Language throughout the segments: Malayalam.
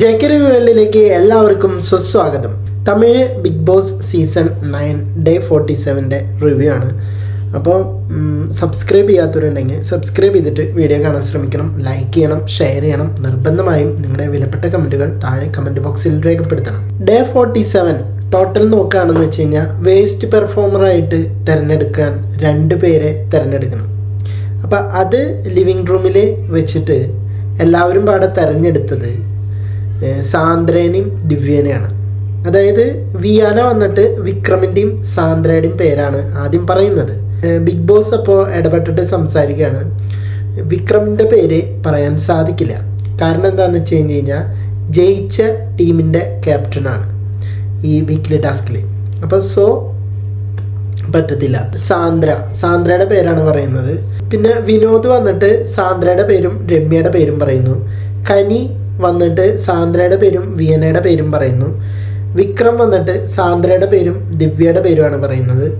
ജെ കെ വേൾഡിലേക്ക് എല്ലാവർക്കും സുസ്വാഗതം Tamil Bigg Boss season nine day forty സെവന്റെ review ആണ്. അപ്പോൾ സബ്സ്ക്രൈബ് ചെയ്യാത്തവരുണ്ടെങ്കിൽ സബ്സ്ക്രൈബ് ചെയ്തിട്ട് വീഡിയോ കാണാൻ ശ്രമിക്കണം. ലൈക്ക് ചെയ്യണം ഷെയർ ചെയ്യണം. നിർബന്ധമായും നിങ്ങളുടെ വിലപ്പെട്ട കമന്റുകൾ താഴെ കമന്റ് ബോക്സിൽ രേഖപ്പെടുത്തണം. ഡേ ഫോർട്ടി സെവൻ ടോട്ടൽ നോക്കുകയാണെന്ന് വെച്ച് കഴിഞ്ഞാൽ വേസ്റ്റ് പെർഫോമറായിട്ട് തിരഞ്ഞെടുക്കാൻ രണ്ട് പേരെ തിരഞ്ഞെടുക്കണം. അപ്പം അത് ലിവിങ് റൂമിൽ വെച്ചിട്ട് എല്ലാവരും പാടെ തിരഞ്ഞെടുത്തത് സാന്ദ്രേനെയും ദിവ്യനെയാണ്. അതായത് വിയാന വന്നിട്ട് വിക്രമിന്റെയും സാന്ദ്രയുടെയും പേരാണ് ആദ്യം പറയുന്നത്. ബിഗ് ബോസ് അപ്പോൾ ഇടപെട്ടിട്ട് സംസാരിക്കുകയാണ്. വിക്രമിന്റെ പേര് പറയാൻ സാധിക്കില്ല. കാരണം എന്താണെന്ന് വെച്ച് കഴിഞ്ഞ് കഴിഞ്ഞാൽ ജയിച്ച ടീമിന്റെ ക്യാപ്റ്റനാണ് ഈ വീക്ക്ലി ടാസ്കിൽ അപ്പോൾ സോ പറ്റത്തില്ല. സാന്ദ്ര. സാന്ദ്രയുടെ പേരാണ് പറയുന്നത്. പിന്നെ വിനോദ് വന്നിട്ട് സാന്ദ്രയുടെ പേരും രമ്യയുടെ പേരും പറയുന്നു. കനി വന്നിട്ട് സാന്ദ്രയുടെ പേരും വിയനയുടെ പേരും പറയുന്നു. വിക്രം വന്നിട്ട് സാന്ദ്രയുടെ പേരും ദിവ്യയുടെ പേരുമാണ് പറയുന്നത്.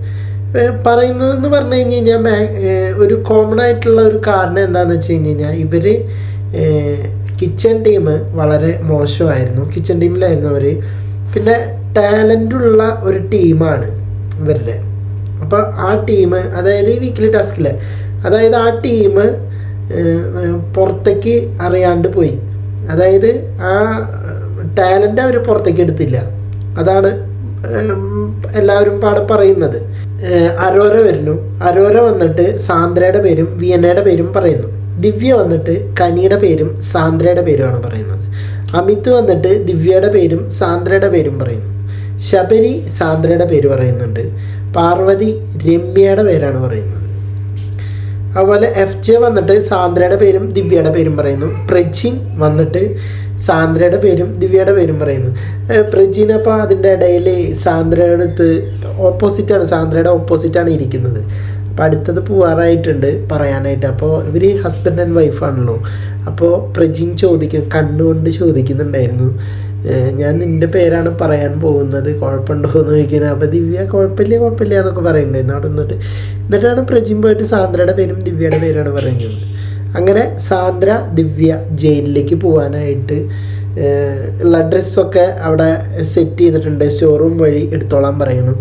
പറയുന്നതെന്ന് പറഞ്ഞു കഴിഞ്ഞ് കഴിഞ്ഞാൽ മാ- ഒരു കോമൺ ആയിട്ടുള്ള ഒരു കാരണം എന്താണെന്ന് വെച്ച് കഴിഞ്ഞ് കഴിഞ്ഞാൽ ഇവർ കിച്ചൺ ടീം വളരെ മോശമായിരുന്നു. കിച്ചൺ ടീമിലായിരുന്നു അവർ പിന്നെ ടാലന്റുള്ള ഒരു ടീമാണ് ഇവരുടെ. അപ്പോൾ ആ ടീം അതായത് ഈ വീക്കിലി ടാസ്കിൽ അതായത് ആ ടീം പുറത്തേക്ക് അറിയാണ്ട് പോയി. അതായത് ആ ടാലന്റ് അവർ പുറത്തേക്ക് എടുത്തില്ല. അതാണ് എല്ലാവരും പാടെ പറയുന്നത്. അരോര വരുന്നു. അരോര വന്നിട്ട് സാന്ദ്രയുടെ പേരും വിയനയുടെ പേരും പറയുന്നു. ദിവ്യ വന്നിട്ട് കനിയുടെ പേരും സാന്ദ്രയുടെ പേരുമാണ് പറയുന്നത്. അമിത് വന്നിട്ട് ദിവ്യയുടെ പേരും സാന്ദ്രയുടെ പേരും പറയുന്നു. ശബരി സാന്ദ്രയുടെ പേര് പറയുന്നുണ്ട്. പാർവതി രമ്യയുടെ പേരാണ് പറയുന്നത്. അതുപോലെ എഫ് ജെ വന്നിട്ട് സാന്ദ്രയുടെ പേരും ദിവ്യയുടെ പേരും പറയുന്നു. പ്രജിൻ വന്നിട്ട് സാന്ദ്രയുടെ പേരും ദിവ്യയുടെ പേരും പറയുന്നു. പ്രജിൻ അപ്പോൾ അതിന്റെ ഇടയിൽ സാന്ദ്രയുടെ അടുത്ത് ഓപ്പോസിറ്റാണ് സാന്ദ്രയുടെ ഓപ്പോസിറ്റാണ് ഇരിക്കുന്നത്. അപ്പോൾ അടുത്തത് പോവാറായിട്ടുണ്ട് പറയാനായിട്ട്. അപ്പോൾ ഇവർ ഹസ്ബൻഡ് ആൻഡ് വൈഫാണല്ലോ അപ്പോൾ പ്രജിൻ ചോദിക്കും കണ്ണുകൊണ്ട് ചോദിക്കുന്നുണ്ടായിരുന്നു. ഞാൻ നിന്റെ പേരാണ് പറയാൻ പോകുന്നത്. കുഴപ്പമുണ്ടോ എന്ന് ചോദിക്കുന്നത് അപ്പോൾ ദിവ്യ കുഴപ്പമില്ല കുഴപ്പമില്ല എന്നൊക്കെ പറയുന്നുണ്ടായിരുന്നു അവിടെ നിന്നിട്ട്. എന്നിട്ടാണ് പ്രജിം പോയിട്ട് സാന്ദ്രയുടെ പേരും ദിവ്യയുടെ പേരാണ് പറയുന്നത്. അങ്ങനെ സാന്ദ്ര ദിവ്യ ജയിലിലേക്ക് പോകാനായിട്ട് ഉള്ള ഡ്രസ്സൊക്കെ അവിടെ സെറ്റ് ചെയ്തിട്ടുണ്ട്. സ്റ്റോർ റൂം വഴി എടുത്തോളാൻ പറയുന്നു.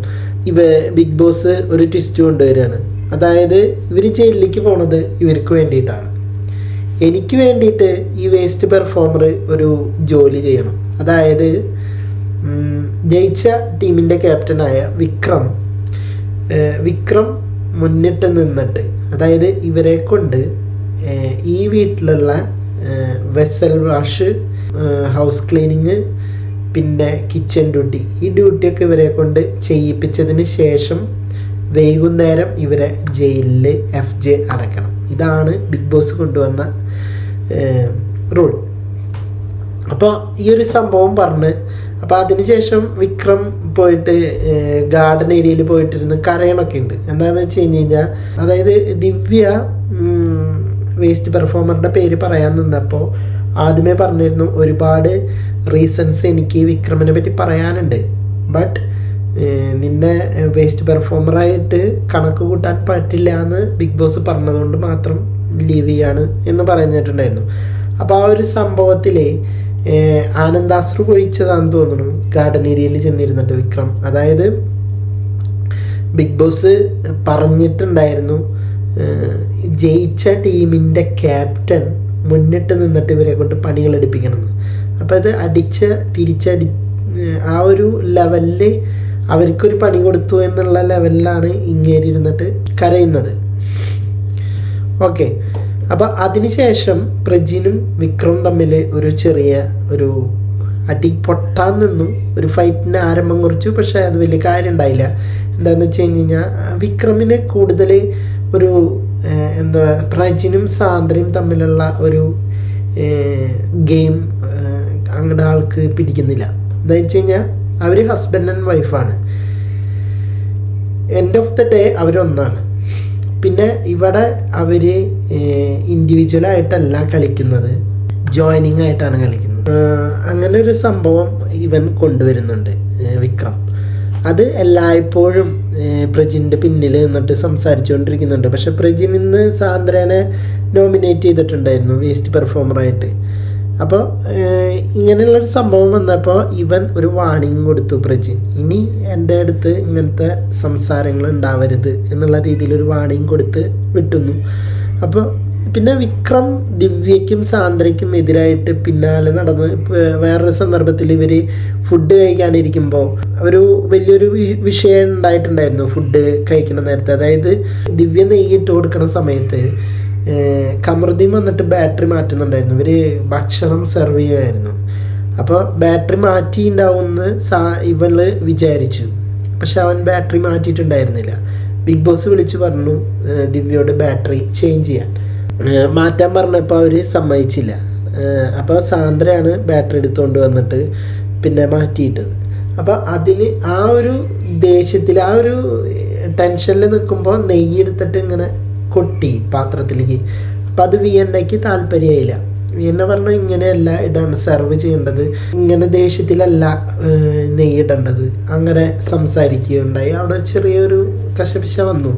ഇവ ബിഗ് ബോസ് ഒരു ട്വിസ്റ്റ് കൊണ്ടുവരികയാണ്. അതായത് ഇവർ ജയിലിലേക്ക് പോണത് ഇവർക്ക് വേണ്ടിയിട്ടാണ്. എനിക്ക് വേണ്ടിയിട്ട് ഈ വേസ്റ്റ് പെർഫോമർ ഒരു ജോലി ചെയ്യണം. അതായത് ജയിച്ച ടീമിന്റെ ക്യാപ്റ്റനായ വിക്രം വിക്രം മുന്നിട്ട് നിന്നിട്ട് അതായത് ഇവരെ കൊണ്ട് ഈ വീട്ടിലുള്ള വെസൽ വാഷ് ഹൗസ് ക്ലീനിങ് പിന്നെ കിച്ചൺ ഡ്യൂട്ടി ഈ ഡ്യൂട്ടിയൊക്കെ ഇവരെ കൊണ്ട് ചെയ്യിപ്പിച്ചതിന് ശേഷം വൈകുന്നേരം ഇവരെ ജയിലിൽ എഫ് ജെ അടക്കണം ഇതാണ് ബിഗ് ബോസ് കൊണ്ടുവന്ന റൂൾ. അപ്പോൾ ഈ ഒരു സംഭവം പറഞ്ഞ് അപ്പോൾ അതിനുശേഷം വിക്രം പോയിട്ട് ഗാർഡൻ ഏരിയയിൽ പോയിട്ടിരുന്ന് കരയണൊക്കെ ഉണ്ട്. എന്താണെന്ന് വെച്ച് കഴിഞ്ഞ് കഴിഞ്ഞാൽ അതായത് ദിവ്യ വേസ്റ്റ് പെർഫോമറിന്റെ പേര് പറയാൻ നിന്നപ്പോൾ ആദ്യമേ പറഞ്ഞിരുന്നു ഒരുപാട് റീസൺസ് എനിക്ക് വിക്രമിനെ പറ്റി പറയാനുണ്ട്. ബട്ട് നിന്നെ വേസ്റ്റ് പെർഫോമറായിട്ട് കണക്ക് കൂട്ടാൻ പറ്റില്ല എന്ന് ബിഗ് ബോസ് പറഞ്ഞതുകൊണ്ട് മാത്രം ലീവ് ചെയ്യാണ് എന്ന് പറഞ്ഞിട്ടുണ്ടായിരുന്നു. അപ്പോൾ ആ ഒരു സംഭവത്തിൽ ആനന്ദാശ്രു കൊഴിച്ചതാണെന്ന് തോന്നുന്നു. ഗാർഡൻ ഏരിയയിൽ ചെന്നിരുന്നുണ്ട് വിക്രം. അതായത് ബിഗ് ബോസ് പറഞ്ഞിട്ടുണ്ടായിരുന്നു ജയിച്ച ടീമിന്റെ ക്യാപ്റ്റൻ മുന്നിട്ട് നിന്നിട്ട് ഇവരെ കൊണ്ട് പണികൾ അപ്പോൾ അത് അടിച്ച തിരിച്ചടി ആ ഒരു ലെവലിൽ അവർക്കൊരു പണി കൊടുത്തു എന്നുള്ള ലെവലിലാണ് ഇങ്ങേരി ഇരുന്നിട്ട് കരയുന്നത്. ഓക്കെ. അപ്പോൾ അതിനുശേഷം പ്രജിനും വിക്രം തമ്മിൽ ഒരു ചെറിയ ഒരു അടി പൊട്ടാൻ നിന്നു. ഒരു ഫൈറ്റിന് ആരംഭം കുറിച്ചു. പക്ഷേ അത് വലിയ കാര്യം ഉണ്ടായില്ല. എന്താന്ന് വെച്ച് കഴിഞ്ഞ് കഴിഞ്ഞാൽ വിക്രമിന് കൂടുതൽ ഒരു എന്താ പ്രജിനും സാന്ദ്രയും തമ്മിലുള്ള ഒരു ഗെയിം അങ്ങടെ ആൾക്ക് പിടിക്കുന്നില്ല. എന്താ വെച്ച് കഴിഞ്ഞാൽ അവർ ഹസ്ബൻഡ് ആൻഡ് വൈഫാണ് എൻഡ് ഓഫ് ദ ഡേ അവരൊന്നാണ്. പിന്നെ ഇവിടെ അവർ ഇൻഡിവിജ്വലായിട്ടല്ല കളിക്കുന്നത്. ജോയിനിങ് ആയിട്ടാണ് കളിക്കുന്നത്. അങ്ങനെ ഒരു സംഭവം ഇവൻ കൊണ്ടുവരുന്നുണ്ട് വിക്രം. അത് എല്ലായ്പ്പോഴും പ്രജിന്റെ പിന്നിൽ നിന്നിട്ട് സംസാരിച്ചുകൊണ്ടിരിക്കുന്നുണ്ട്. പക്ഷെ പ്രജിൻ ഇന്ന് സാന്ദ്രനെ നോമിനേറ്റ് ചെയ്തിട്ടുണ്ടായിരുന്നു വേസ്റ്റ് പെർഫോമറായിട്ട്. അപ്പോൾ ഇങ്ങനെയുള്ളൊരു സംഭവം വന്നപ്പോൾ ഇവൻ ഒരു വാണിംഗ് കൊടുത്തു പ്രജിൻ ഇനി എന്റെ അടുത്ത് ഇങ്ങനത്തെ സംസാരങ്ങൾ ഉണ്ടാവരുത് എന്നുള്ള രീതിയിൽ ഒരു വാണിംഗ് കൊടുത്ത് വിട്ടുന്നു. അപ്പോൾ പിന്നെ വിക്രം ദിവ്യയ്ക്കും സാന്ദ്രയ്ക്കും എതിരായിട്ട് പിന്നാലെ നടന്ന് വേറൊരു സന്ദർഭത്തിൽ ഇവർ ഫുഡ് കഴിക്കാനിരിക്കുമ്പോൾ ഒരു വലിയൊരു വിഷയം ഉണ്ടായിട്ടുണ്ടായിരുന്നു ഫുഡ് കഴിക്കുന്ന നേരത്തെ. അതായത് ദിവ്യ നെയ്യിട്ട് കൊടുക്കുന്ന സമയത്ത് കമൃതിയും വന്നിട്ട് ബാറ്ററി മാറ്റുന്നുണ്ടായിരുന്നു. ഇവർ ഭക്ഷണം സെർവ് ചെയ്യുമായിരുന്നു അപ്പോൾ ബാറ്ററി മാറ്റി ഉണ്ടാവുമെന്ന് സാ ഇവൾ വിചാരിച്ചു. പക്ഷെ അവൻ ബാറ്ററി മാറ്റിയിട്ടുണ്ടായിരുന്നില്ല. ബിഗ് ബോസ് വിളിച്ച് പറഞ്ഞു ദിവ്യയോട് ബാറ്ററി ചേഞ്ച് ചെയ്യാൻ. മാറ്റാൻ പറഞ്ഞപ്പോൾ അവർ സമ്മതിച്ചില്ല. അപ്പോൾ സാന്ദ്രയാണ് ബാറ്ററി എടുത്തുകൊണ്ട് വന്നിട്ട് പിന്നെ മാറ്റിയിട്ടത്. അപ്പോൾ അതിന് ആ ഒരു ദേഷ്യത്തിൽ ആ ഒരു ടെൻഷനിൽ നിൽക്കുമ്പോൾ നെയ്യ് എടുത്തിട്ട് ഇങ്ങനെ കൊട്ടി പാത്രത്തിലേക്ക്. അപ്പം അത് വിയന്നയ്ക്ക് താല്പര്യമായില്ല വിയന്ന പറഞ്ഞു ഇങ്ങനെയല്ല ഇടാണ് സെർവ് ചെയ്യേണ്ടത്. ഇങ്ങനെ ദേഷ്യത്തിലല്ല നെയ്യിടേണ്ടത് അങ്ങനെ സംസാരിക്കുകയുണ്ടായി. അവിടെ ചെറിയൊരു കശപിശ വന്നു.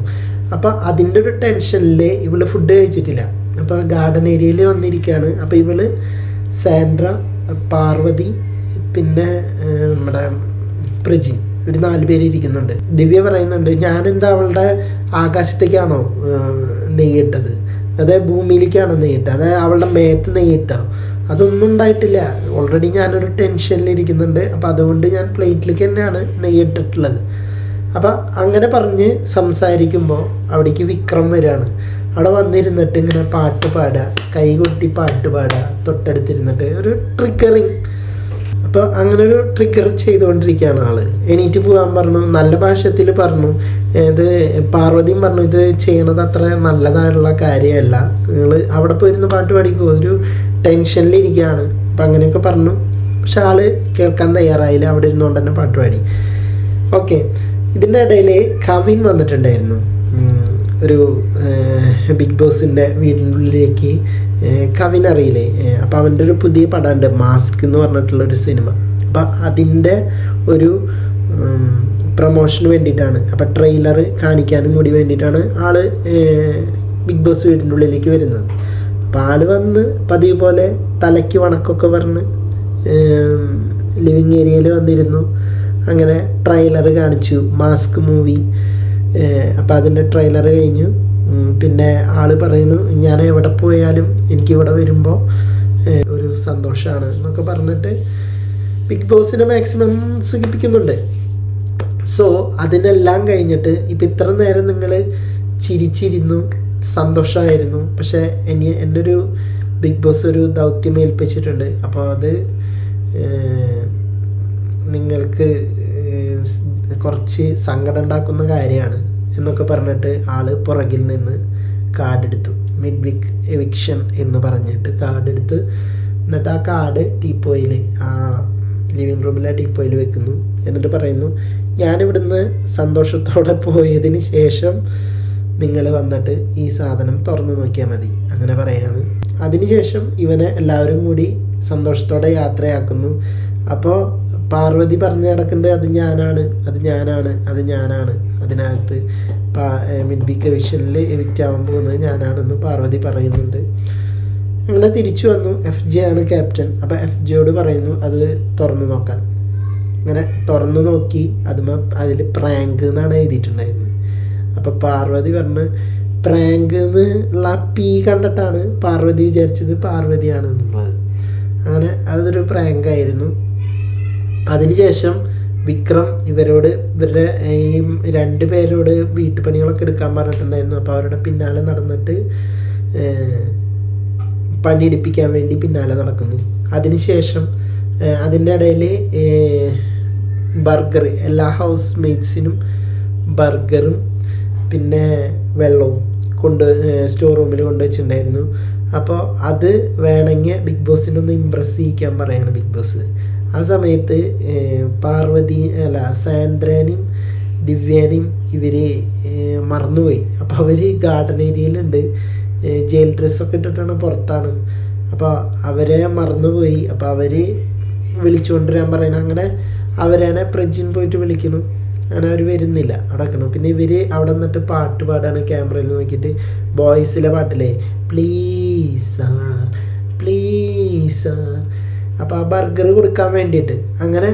അപ്പോൾ അതിന്റെ ഒരു ടെൻഷനിൽ ഇവൾ ഫുഡ് കഴിച്ചിട്ടില്ല. അപ്പോൾ ഗാർഡൻ ഏരിയയിൽ വന്നിരിക്കുകയാണ് അപ്പോൾ ഇവൾ സാൻഡ്ര പാർവതി പിന്നെ നമ്മുടെ പ്രജിൻ ഒരു നാല് പേര് ഇരിക്കുന്നുണ്ട്. ദിവ്യ പറയുന്നുണ്ട് ഞാനെന്താ അവളുടെ ആകാശത്തേക്കാണോ നെയ്യിട്ടത് അതായത് ഭൂമിയിലേക്കാണ് നീട്ടുക അതായത് അവളുടെ മേത്ത് നീട്ടുക. അതൊന്നും ഉണ്ടായിട്ടില്ല. ഓൾറെഡി ഞാനൊരു ടെൻഷനിൽ ഇരിക്കുന്നുണ്ട്. അപ്പോൾ അതുകൊണ്ട് ഞാൻ പ്ലേറ്റിലേക്ക് തന്നെയാണ് നെയ്യിട്ടിട്ടുള്ളത് അപ്പം അങ്ങനെ പറഞ്ഞ് സംസാരിക്കുമ്പോൾ അവിടേക്ക് വിക്രം വരികയാണ് അവിടെ വന്നിരുന്നിട്ട് ഇങ്ങനെ പാട്ട് പാടുക കൈ കൊട്ടി പാട്ട് പാടുക തൊട്ടടുത്തിരുന്നിട്ട് ഒരു ട്രിഗറിങ് അപ്പോൾ അങ്ങനെ ഒരു ട്രിക്കർ ചെയ്തുകൊണ്ടിരിക്കുകയാണ് ആൾ. എണീറ്റ് പോകാൻ പറഞ്ഞു നല്ല ഭാഷത്തിൽ പറഞ്ഞു. ഇത് പാർവതിയും പറഞ്ഞു ഇത് ചെയ്യണത് അത്ര നല്ലതായിട്ടുള്ള കാര്യമല്ല. നിങ്ങൾ അവിടെ പോയിരുന്ന് പാട്ട് പാടിക്കോ. ഒരു ടെൻഷനിലിരിക്കുകയാണ് അപ്പം അങ്ങനെയൊക്കെ പറഞ്ഞു. പക്ഷെ ആൾ കേൾക്കാൻ തയ്യാറായില്ല. അവിടെ ഇരുന്നുകൊണ്ട് തന്നെ പാട്ട് പാടി. ഓക്കെ ഇതിന്റെ ഇടയിൽ കവിൻ വന്നിട്ടുണ്ടായിരുന്നു. ഒരു ബിഗ് ബോസിന്റെ വീടിനുള്ളിലേക്ക് കവിനറിയില്ലേ അപ്പോൾ അവന്റെ ഒരു പുതിയ പടമുണ്ട് മാസ്ക് എന്ന് പറഞ്ഞിട്ടുള്ള ഒരു സിനിമ. അപ്പം അതിന്റെ ഒരു പ്രൊമോഷന് വേണ്ടിയിട്ടാണ്. അപ്പം ട്രെയിലർ കാണിക്കാനും കൂടി വേണ്ടിയിട്ടാണ് ആൾ ബിഗ് ബോസ് വീടിന്റെ ഉള്ളിലേക്ക് വരുന്നത്. അപ്പോൾ ആൾ വന്ന് പതിവ് പോലെ തലയ്ക്ക് വണക്കൊക്കെ പറഞ്ഞ് ലിവിങ് ഏരിയയിൽ വന്നിരുന്നു. അങ്ങനെ ട്രെയിലർ കാണിച്ചു മാസ്ക് മൂവി അപ്പോൾ അതിന്റെ ട്രെയിലർ കഴിഞ്ഞു. പിന്നെ ആൾ പറയുന്നു ഞാൻ എവിടെ പോയാലും എനിക്കിവിടെ വരുമ്പോൾ ഒരു സന്തോഷമാണ് എന്നൊക്കെ പറഞ്ഞിട്ട് ബിഗ് ബോസിനെ മാക്സിമം സുഖിപ്പിക്കുന്നുണ്ട് സോ അതിനെല്ലാം കഴിഞ്ഞിട്ട് ഇപ്പം ഇത്ര നേരം നിങ്ങൾ ചിരിച്ചിരുന്നു സന്തോഷമായിരുന്നു പക്ഷേ ഇനി എന്റെ ഒരു ബിഗ് ബോസ് ഒരു ദൗത്യം ഏൽപ്പിച്ചിട്ടുണ്ട് അപ്പോൾ അത് നിങ്ങൾക്ക് കുറച്ച് സങ്കടം ഉണ്ടാക്കുന്ന കാര്യമാണ് എന്നൊക്കെ പറഞ്ഞിട്ട് ആൾ പുറകിൽ നിന്ന് കാർഡ് എടുത്തു. മിഡ് വിക് എവിക്ഷൻ എന്ന് പറഞ്ഞിട്ട് കാർഡ് എടുത്ത് എന്നിട്ട് ആ കാർഡ് ടീപ്പോയിൽ ആ ലിവിങ് റൂമിലെ ടീപ്പോയിൽ വെക്കുന്നു. എന്നിട്ട് പറയുന്നു ഞാനിവിടുന്ന് സന്തോഷത്തോടെ പോയതിന് ശേഷം നിങ്ങൾ വന്നിട്ട് ഈ സാധനം തുറന്നു നോക്കിയാൽ മതി. അങ്ങനെ പറയാണ്. അതിനുശേഷം ഇവനെ എല്ലാവരും കൂടി സന്തോഷത്തോടെ യാത്രയാക്കുന്നു. അപ്പോൾ പാർവതി പറഞ്ഞു കിടക്കേണ്ടത് അത് ഞാനാണ് അത് ഞാനാണ് അത് ഞാനാണ്. അതിനകത്ത് മിഡ് കവിഷനിൽ വിഷനിൽ എവിക്റ്റ് ആവാൻ പോകുന്നത് ഞാനാണെന്ന് പാർവതി പറയുന്നുണ്ട്. അങ്ങനെ തിരിച്ചു വന്നു. എഫ് ജെ ആണ് ക്യാപ്റ്റൻ അപ്പോൾ എഫ് ജെയോട് പറയുന്നു അത് തുറന്നു നോക്കാൻ. അങ്ങനെ തുറന്നു നോക്കി അതുമ അതിൽ പ്രാങ്ക് എന്നാണ് എഴുതിയിട്ടുണ്ടായിരുന്നത്. അപ്പോൾ പാർവതി പറഞ്ഞ് പ്രാങ്ക് എന്ന് ഉള്ള പി കണ്ടിട്ടാണ് പാർവതി വിചാരിച്ചത് പാർവതിയാണ് എന്നുള്ളത് അങ്ങനെ അതൊരു പ്രാങ്ക് ആയിരുന്നു. അതിനുശേഷം വിക്രം ഇവരോട് ഇവരുടെ ഈ രണ്ട് പേരോട് വീട്ടുപണികളൊക്കെ എടുക്കാൻ പറഞ്ഞിട്ടുണ്ടായിരുന്നു. അപ്പോൾ അവരുടെ പിന്നാലെ നടന്നിട്ട് പണി പണിയെടുപ്പിക്കാൻ വേണ്ടി പിന്നാലെ നടക്കുന്നു. അതിനുശേഷം അതിന്റെ ഇടയിൽ ബർഗർ എല്ലാ ഹൗസ് മേറ്റ്സിനും ബർഗറും പിന്നെ വെള്ളവും കൊണ്ട് സ്റ്റോർ റൂമിൽ കൊണ്ടുവച്ചിട്ടുണ്ടായിരുന്നു അപ്പോൾ അത് വേണമെങ്കിൽ ബിഗ് ബോസിനൊന്ന് ഇമ്പ്രസ് ചെയ്യിക്കാൻ പറയാണ് ബിഗ് ബോസ്. ആ സമയത്ത് പാർവതി അല്ല സാന്ദ്രനെയും ദിവ്യാനെയും ഇവർ മറന്നുപോയി. അപ്പോൾ അവർ ഗാർഡൻ ഏരിയയിലുണ്ട് ജയിൽ ഡ്രസ്സൊക്കെ ഇട്ടിട്ടാണ് പുറത്താണ്. അപ്പോൾ അവരെ മറന്നുപോയി. അപ്പോൾ അവർ വിളിച്ചു കൊണ്ടുവരാൻ പറയണം അങ്ങനെ അവരെ പ്രജിൻ പോയിട്ട് വിളിക്കുന്നു. അങ്ങനെ അവർ വരുന്നില്ല. അവിടെ നിൽക്കണം പിന്നെ ഇവർ അവിടെ നിന്നിട്ട് പാട്ട് പാടാണ് ക്യാമറയിൽ നോക്കിയിട്ട്. ബോയ്സിലെ പാട്ടില്ലേ? പ്ലീസ് സാർ പ്ലീസ് സാർ അപ്പോൾ ആ ബർഗർ കൊടുക്കാൻ വേണ്ടിയിട്ട്. അങ്ങനെ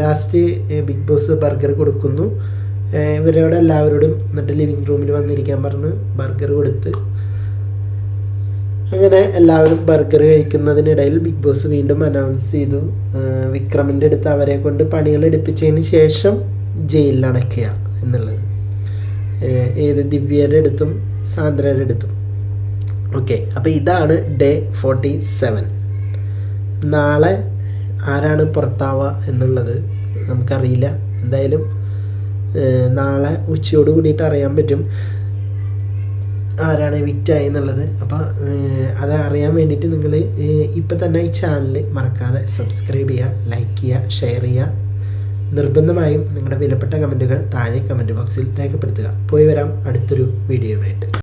ലാസ്റ്റ് ബിഗ് ബോസ് ബർഗർ കൊടുക്കുന്നു. ഇവരോടെ എല്ലാവരോടും എന്നിട്ട് ലിവിങ് റൂമിൽ വന്നിരിക്കാൻ പറഞ്ഞ് ബർഗർ കൊടുത്ത്. അങ്ങനെ എല്ലാവരും ബർഗർ കഴിക്കുന്നതിനിടയിൽ ബിഗ് ബോസ് വീണ്ടും അനൗൺസ് ചെയ്തു. വിക്രമിന്റെ അടുത്ത് അവരെ കൊണ്ട് പണികൾ എടുപ്പിച്ചതിന് ശേഷം ജയിലിൽ അടയ്ക്കുക എന്നുള്ളത്. ഏത് ദിവ്യയുടെ അടുത്തും സാന്ദ്രയുടെ അടുത്തും. ഓക്കെ അപ്പോൾ ഇതാണ് ഡേ ഫോർട്ടി സെവൻ നാളെ ആരാണ് പുറത്താവുക എന്നുള്ളത് നമുക്കറിയില്ല. എന്തായാലും നാളെ ഉച്ചയോട് കൂടിയിട്ട് അറിയാൻ പറ്റും ആരാണ് വിറ്റായി എന്നുള്ളത്. അപ്പോൾ അത് അറിയാൻ വേണ്ടിയിട്ട് നിങ്ങൾ ഇപ്പം തന്നെ ഈ ചാനൽ മറക്കാതെ സബ്സ്ക്രൈബ് ചെയ്യുക ലൈക്ക് ചെയ്യുക ഷെയർ ചെയ്യുക. നിർബന്ധമായും നിങ്ങളുടെ വിലപ്പെട്ട കമന്റുകൾ താഴെ കമന്റ് ബോക്സിൽ രേഖപ്പെടുത്തുക. പോയി വരാം അടുത്തൊരു വീഡിയോയുമായിട്ട്